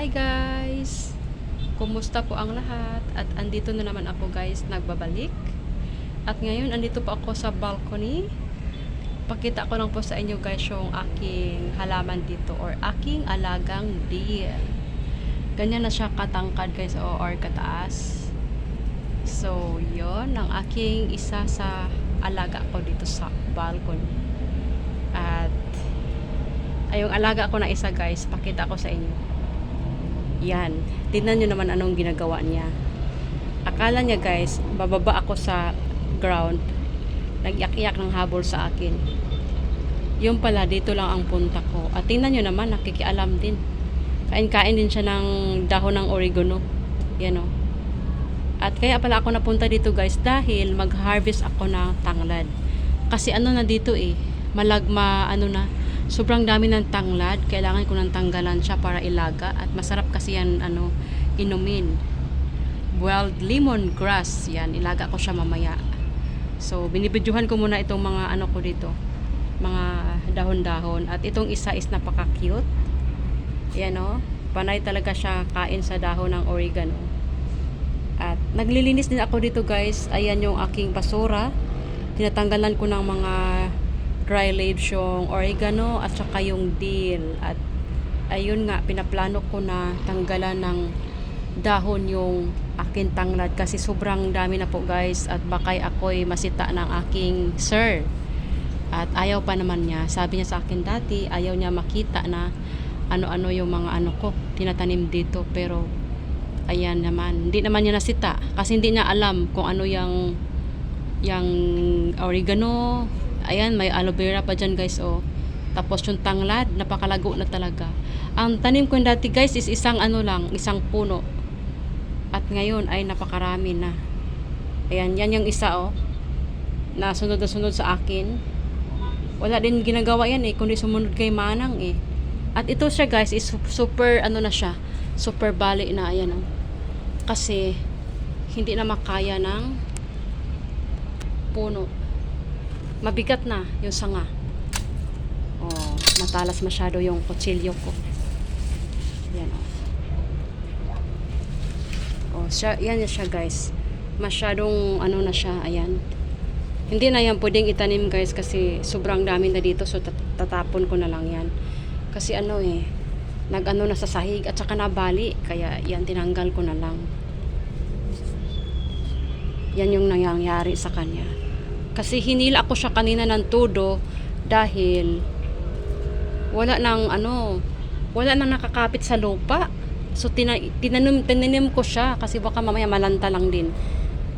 Hi guys! Kumusta po ang lahat? At andito na naman ako guys, nagbabalik. At ngayon, andito po ako sa balcony. Pakita ko lang po sa inyo guys yung aking halaman dito or aking alagang deer. Ganyan na siya katangkad guys o or kataas. So, yon ang aking isa sa alaga ko dito sa balcony. At ay alaga ko na isa guys, pakita ko sa inyo. Yan. Tingnan nyo naman anong ginagawa niya. Akala niya guys, bababa ako sa ground. Nagyak-yak ng habol sa akin. Yung pala, dito lang ang punta ko. At tingnan nyo naman, nakikialam din. Kain-kain din siya ng dahon ng oregano. Yan o. At kaya pala ako napunta dito guys dahil mag-harvest ako ng tanglad. Kasi ano na dito eh, malagma ano na, sobrang dami ng tanglad. Kailangan ko nang tanggalan siya para ilaga at masarap kasi yan ano, inumin. Wild lemon grass, yan, ilaga ko siya mamaya. So, binibidyohan ko muna itong mga ano ko dito, mga dahon-dahon. At itong isa is napaka-cute. Yan o, panay talaga siya kain sa dahon ng oregano. At naglilinis din ako dito guys. Ayan yung aking basura. Tinatanggalan ko ng mga dry leaves yung oregano at saka yung dill. At ayun nga, pinaplano ko na tanggalan ng dahon yung akin tanglad kasi sobrang dami na po guys at bakay ako'y masita ng aking sir. At ayaw pa naman niya. Sabi niya sa akin dati, ayaw niya makita na ano-ano yung mga ano ko, tinatanim dito. Pero ayan naman hindi naman niya nasita kasi hindi niya alam kung ano yung yung oregano ayan may aloe vera pa dyan guys oh. Tapos yung tanglad napakalago na talaga. Ang tanim ko dati guys is isang ano lang isang puno. At ngayon ay napakarami na. Ayan yan yung isa oh. Na sunod na sunod sa akin. Wala din ginagawa yan eh kundi sumunod kay manang eh. At ito siya guys is super ano na siya super bali na ayan oh. kasi hindi na makaya ng puno mabigat na yung sanga. Oh matalas masyado yung kutsilyo ko. Yan oh. oh siya, yan siya guys. Masyadong ano na siya ayan. Hindi na yan pwedeng itanim guys kasi sobrang dami na dito so tat- tatapon ko na lang yan. Kasi ano eh nag-ano na sa sahig at saka nabali kaya yan tinanggal ko na lang. Yan yung nangyayari sa kanya kasi hinila ko siya kanina ng todo dahil wala nang ano wala nang nakakapit sa lupa. So tina, tinanim, tinanim ko siya kasi baka mamaya malanta lang din.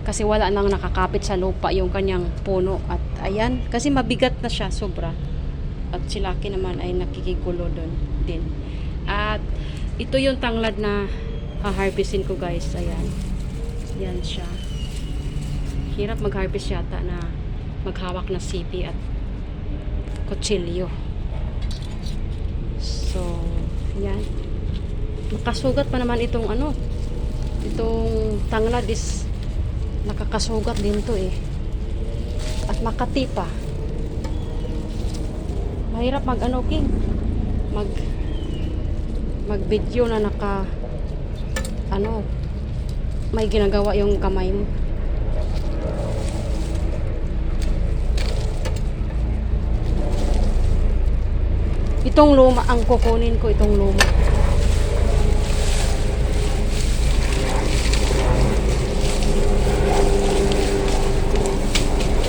Kasi wala nang nakakapit sa lupa yung kanyang puno at ayan kasi mabigat na siya sobra. At si Lucky naman ay nakikigulo doon din. At ito yung tanglad na ha-harvestin ko guys. Ayan. Yan siya. Hirap mag-harvest yata na maghawak na sipi at kutsilyo. So yan. Nakasugat pa naman itong ano itong tanglad is nakakasugat din to eh. At makati pa. Mahirap mag ano king? Mag mag video na naka ano may ginagawa yung kamay mo itong luma ang kukunin ko itong luma.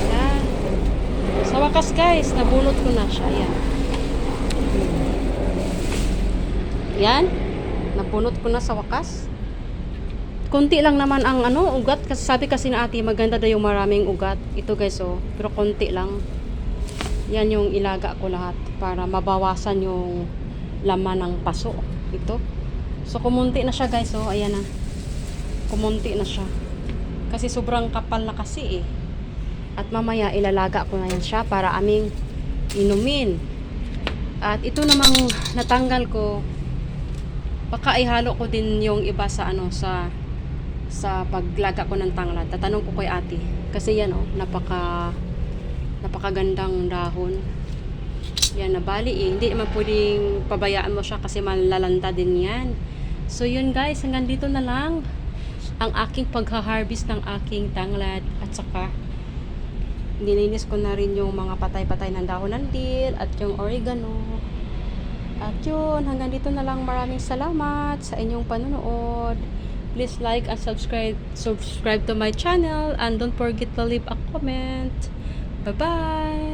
Yan. Sa wakas guys nabunot ko na siya. Yan yan. Nabunot ko na sa wakas. Konti lang naman ang ano ugat. Kasi sabi kasi na ate maganda daw yung maraming ugat. Ito guys oh. Pero konti lang yan yung ilaga ko lahat para mabawasan yung laman ng paso. Ito. So kumunti na siya guys. Oh ayan na. Kumunti na siya. Kasi sobrang kapal na kasi eh. At mamaya ilalaga ko na yan siya para aming inumin. At ito namang natanggal ko baka ihalo ko din yung iba sa ano sa sa paglaga ko ng tanglad tatanong ko kay ate. Kasi yan oh napaka napakagandang dahon yan nabali eh hindi naman pwedeng pabayaan mo siya kasi malalanta din yan So yun guys, hanggang dito na lang ang aking pagha-harvest ng aking tanglad at saka nilinis ko na rin yung mga patay-patay ng dahon ng dill at yung oregano. At yun, hanggang dito na lang maraming salamat sa inyong panonood. Please like and subscribe subscribe to my channel and don't forget to leave a comment. Bye bye.